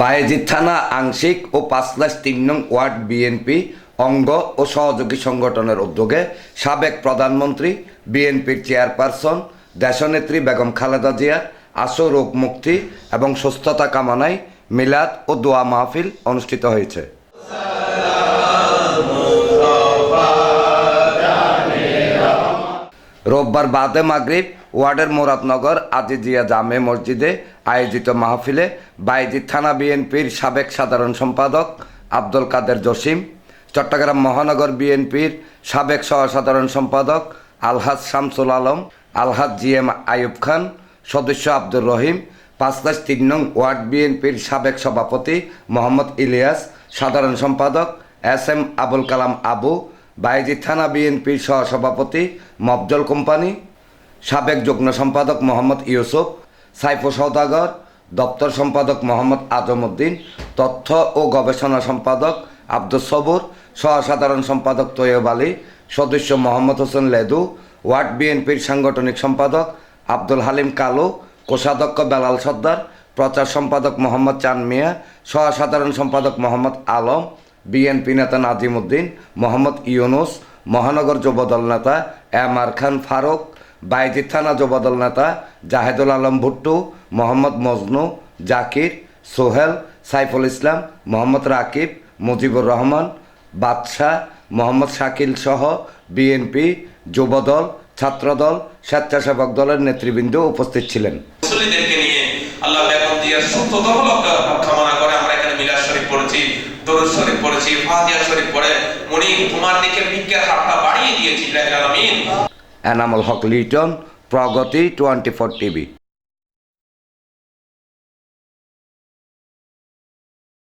বায়েজিদ থানা আংশিক ও পাঁচলাস তিন নং ওয়ার্ড বিএনপি অঙ্গ ও সহযোগী সংগঠনের উদ্যোগে সাবেক প্রধানমন্ত্রী, বিএনপির চেয়ারপারসন, দেশনেত্রী বেগম খালেদা জিয়া আশু রোগ মুক্তি এবং সুস্থতা কামনায় মিলাদ ও দোয়া মাহফিল অনুষ্ঠিত হয়েছে। রোববার বাদে মাগরিব ওয়ার্ডের মুরাদনগর আজিজিয়া জামে মসজিদে আয়োজিত মাহফিলে বাইজি থানা বিএনপির সাবেক সাধারণ সম্পাদক আব্দুল কাদের জসিম, চট্টগ্রাম মহানগর বিএনপির সাবেক সহসাধারণ সম্পাদক আলহাজ শামসুল আলম, আলহাজ জি এম আইয়ুব খান, সদস্য আব্দুর রহিম, পাঁচলাশ তিন নং ওয়ার্ড বিএনপির সাবেক সভাপতি মোহাম্মদ ইলিয়াস, সাধারণ সম্পাদক এস এম আবুল কালাম আবু, বাইজি থানা বিএনপির সহসভাপতি মফজল কোম্পানি সাবেক যুগ্ম সম্পাদক মোহাম্মদ ইউসুফ সাইফু সৌদাগর দপ্তর সম্পাদক মোহাম্মদ আজম উদ্দিন তথ্য ও গবেষণা সম্পাদক আব্দুল সবুর, সহসাধারণ সম্পাদক তৈয়ব আলী, সদস্য মোহাম্মদ হোসেন লেদু, ওয়ার্ড বিএনপির সাংগঠনিক সম্পাদক আব্দুল হালিম কালু, কোষাধ্যক্ষ বেলাল সর্দার, প্রচার সম্পাদক মোহাম্মদ চান মিয়া, সহসাধারণ সম্পাদক মোহাম্মদ আলম, বিএনপি নেতা নাজিম উদ্দিন, মোহাম্মদ ইউনুস, মহানগর যুবদল নেতা এম আর খান ফারুক বাইজিদ থানা যুবদল নেতা জাহেদুল আলম ভুট্টু, মোহাম্মদ মজনু, জাকির, সোহেল, সাইফুল ইসলাম, মোহাম্মদ রাকিব, মুজিবুর রহমান, বাদশাহ, মোহাম্মদ শাকিল সহ বিএনপি, যুবদল, ছাত্রদল, স্বেচ্ছাসেবক দলের নেতৃবৃন্দ উপস্থিত ছিলেন। পড়েছি শরীফ পড়ে উনি তোমার দিকে হাতটা বাড়িয়ে Enamul Haque Liton Pragati twenty four TV.